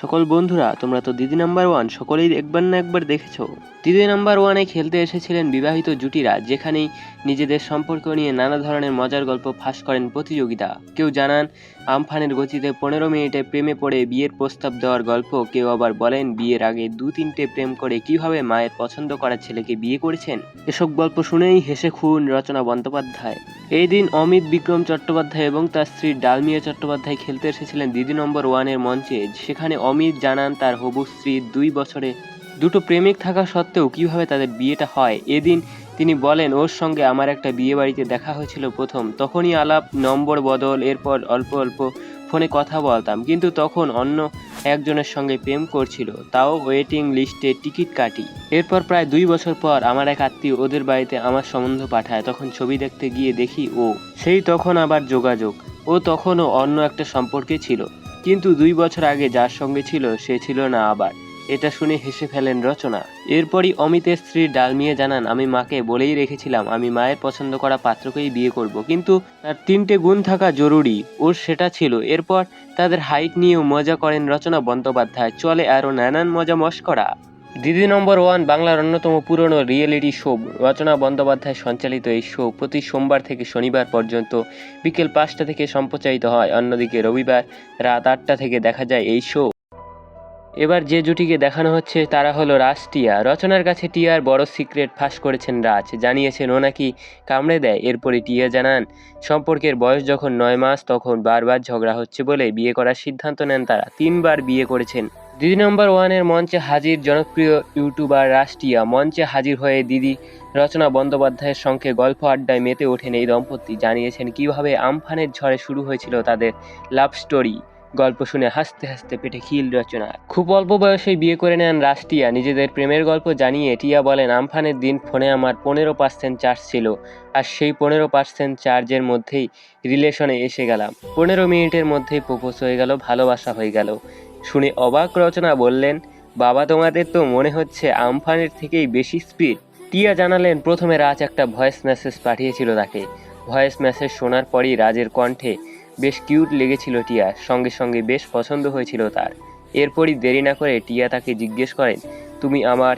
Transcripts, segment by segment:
সকল বন্ধুরা, তোমরা তো দিদি নাম্বার ওয়ান সকলেই একবার না একবার দেখেছ। দিদি নাম্বার ওয়ানে খেলতে এসেছিলেন বিবাহিত জুটিরা, যেখানেই নিজেদের সম্পর্ক নিয়ে নানা ধরনের মজার গল্প ফাঁস করেন প্রতিযোগিতা। কেউ জানান, আমফানের গতিতে পনেরো মিনিটে প্রেমে পড়ে বিয়ের প্রস্তাব দেওয়ার গল্প, কেউ আবার বলেন বিয়ের আগে দু তিনটে প্রেম করে কীভাবে মায়ের পছন্দ করা ছেলেকে বিয়ে করেছেন। এসব গল্প শুনেই হেসে খুন রচনা বন্দ্যোপাধ্যায়। এই দিন অমিত বিক্রম চট্টোপাধ্যায় এবং তার স্ত্রী ডালমিয়া চট্টোপাধ্যায় খেলতে এসেছিলেন দিদি নম্বর ওয়ানের মঞ্চে সেখানে অমিত জানান তার হবু স্ত্রীর দুই বছরে দুটো প্রেমিক থাকা সত্ত্বেও কীভাবে তাদের বিয়েটা হয়। এদিন তিনি বলেন, ওর সঙ্গে আমার একটা বিয়ে বাড়িতে দেখা হয়েছিল প্রথম। তখনই আলাপ, নম্বর বদল, এরপর অল্প অল্প ফোনে কথা বলতাম। কিন্তু তখন অন্য একজনের সঙ্গে প্রেম করছিল। তাও ওয়েটিং লিস্টে টিকিট কাটি। এরপর প্রায় দুই বছর পর আমার এক আত্মীয় ওদের বাড়িতে আমার সম্বন্ধ পাঠায়। তখন ছবি দেখতে গিয়ে দেখি ও। সেই তখন আবার যোগাযোগ। ও তখনও অন্য একটা সম্পর্কে ছিল। কিন্তু দুই বছর আগে যার সঙ্গে ছিল, সে ছিল না আবার। এটা শুনে হেসে ফেলেন রচনা। এরপরই অমিতের স্ত্রী ডালমিয়ে জানান, আমি মাকে বলেই রেখেছিলাম, আমি মায়ের পছন্দ করা পাত্রকেই বিয়ে করব, কিন্তু তার তিনটে গুণ থাকা জরুরি, ওর সেটা ছিল। এরপর তাদের হাইট নিয়েও মজা করেন রচনা বন্দ্যোপাধ্যায়। চলে আরও নানান মজা মস্করা দিদি নম্বর ওয়ান বাংলার অন্যতম পুরনো রিয়েলিটি শো, রচনা বন্দ্যোপাধ্যায় সঞ্চালিত এই শো প্রতি সোমবার থেকে শনিবার পর্যন্ত বিকেল পাঁচটা থেকে সম্প্রচারিত হয়। অন্যদিকে রবিবার রাত আটটা থেকে দেখা যায় এই শো। এবার যে জুটিকে দেখানো হচ্ছে তারা হলো রাজ টিয়া। রচনার কাছে টিয়ার বড় সিক্রেট ফাঁস করেছেন রাজ। জানিয়েছেন ও নাকি কামড়ে দেয়। এরপরে টিয়া জানান, সম্পর্কের বয়স যখন নয় মাস, তখন বারবার ঝগড়া হচ্ছে বলে বিয়ে করার সিদ্ধান্ত নেন তারা। তিনবার বিয়ে করেছেন। দিদি নম্বর ওয়ানের মঞ্চে হাজির জনপ্রিয় ইউটিউবার রাষ্ট্রিয়া। মঞ্চে হাজির হয়ে দিদি রচনা বন্দ্যোপাধ্যায়ের সঙ্গে গল্প আড্ডায় মেতে ওঠেন এই দম্পতি। জানিয়েছেন, কীভাবে আমফানের ঝড়ে শুরু হয়েছিল তাদের লাভ স্টোরি? গল্প শুনে হাসতে হাসতে পেটে খিল রচনা খুব অল্প বয়সেই বিয়ে করে নেন রাষ্ট্রিয়া। নিজেদের প্রেমের গল্প জানিয়ে টিয়া বলেন, আমফানের দিন ফোনে আমার পনেরো পার্সেন্ট চার্জ ছিল আর সেই পনেরো পার্সেন্ট চার্জের মধ্যেই রিলেশনে এসে গেলাম। পনেরো মিনিটের মধ্যেই প্রপোজ হয়ে গেল, ভালোবাসা হয়ে গেল। শুনে অবাক রচনা বললেন, বাবা, তোমাদের তো মনে হচ্ছে আমফানের থেকেই বেশি স্পিড টিয়া জানালেন, প্রথমে রাজ একটা ভয়েস মেসেজ পাঠিয়েছিল তাকে। ভয়েস মেসেজ শোনার পরই রাজের কণ্ঠে বেশ কিউট লেগেছিল টিয়া, সঙ্গে সঙ্গে বেশ পছন্দ হয়েছিল তার। এরপরই দেরি না করে টিয়া তাকে জিজ্ঞেস করেন, তুমি আমার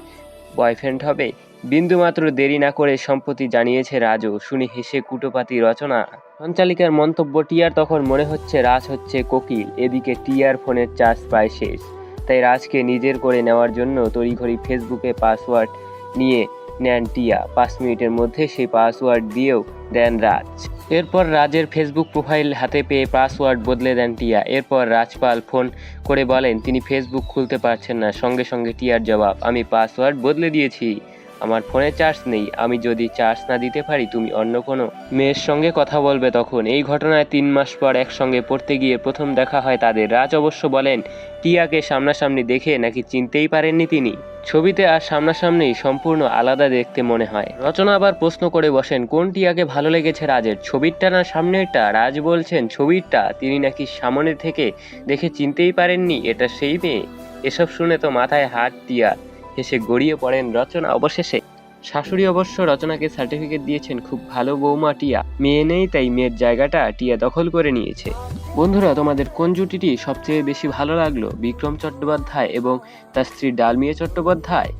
বয়ফ্রেন্ড হবে? বিন্দুমাত্র দেরি না করে সম্প্রতি জানিয়েছে রাজও শুনে হেসে কুটোপাতি রচনা। সঞ্চালিকার মন্তব্য টিয়ার তখন মনে হচ্ছে রাজ হচ্ছে কোকিল। এদিকে টিয়ার ফোনের চার্জ প্রায় শেষ। তাই রাজকে নিজের করে নেওয়ার জন্য তড়িঘড়ি ফেসবুকে পাসওয়ার্ড নিয়ে নেন টিয়া। পাঁচ মিনিটের মধ্যে সেই পাসওয়ার্ড দিয়েও দেন রাজ। এরপর রাজের ফেসবুক প্রোফাইল হাতে পেয়ে পাসওয়ার্ড বদলে দেন টিয়া। এরপর রাজপাল ফোন করে বলেন, তিনি ফেসবুক খুলতে পারছেন না। সঙ্গে সঙ্গে টিয়ার জবাব, আমি পাসওয়ার্ড বদলে দিয়েছি। আমার ফোনে চার্জ নেই, আমি যদি চার্জ না দিতে পারি, তুমি অন্য কোনো মেয়ের সঙ্গে কথা বলবে তখন। এই ঘটনায় তিন মাস পর একসঙ্গে পড়তে গিয়ে প্রথম দেখা হয় তাদের। রাজ অবশ্য বলেন, টিয়াকে সামনাসামনি দেখে নাকি চিনতেই পারেননি তিনি। ছবিতে আর সামনাসামনি সম্পূর্ণ আলাদা দেখতে মনে হয়। রচনা আবার প্রশ্ন করে বসেন, কোন টিয়াকে ভালো লেগেছে রাজের? ছবিরটা না সামনেরটা? রাজ বলছেন, ছবিরটা? তিনি নাকি সামনে থেকে দেখে চিনতেই পারেননি, এটা সেই মেয়ে? এসব শুনে তো মাথায় হাত, টিয়া। হেসে গড়িয়ে পড়েন রচনা অবশেষে। শাশুড়ি অবশ্য রচনাকে সার্টিফিকেট দিয়েছেন খুব ভালো বৌমা টিয়া। মেয়ে নেই, তাই মেয়ের জায়গাটা টিয়া দখল করে নিয়েছে। বন্ধুরা, তোমাদের কোন জুটিটি সবচেয়ে বেশি ভালো লাগল? বিক্রম চট্টোপাধ্যায় এবং তার স্ত্রী ডালমিয়া চট্টোপাধ্যায়?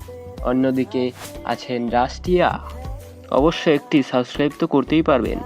অন্যদিকে আছেন রাষ্ট্রিয়া অবশ্য একটি সাবস্ক্রাইব তো করতেই পারবেন।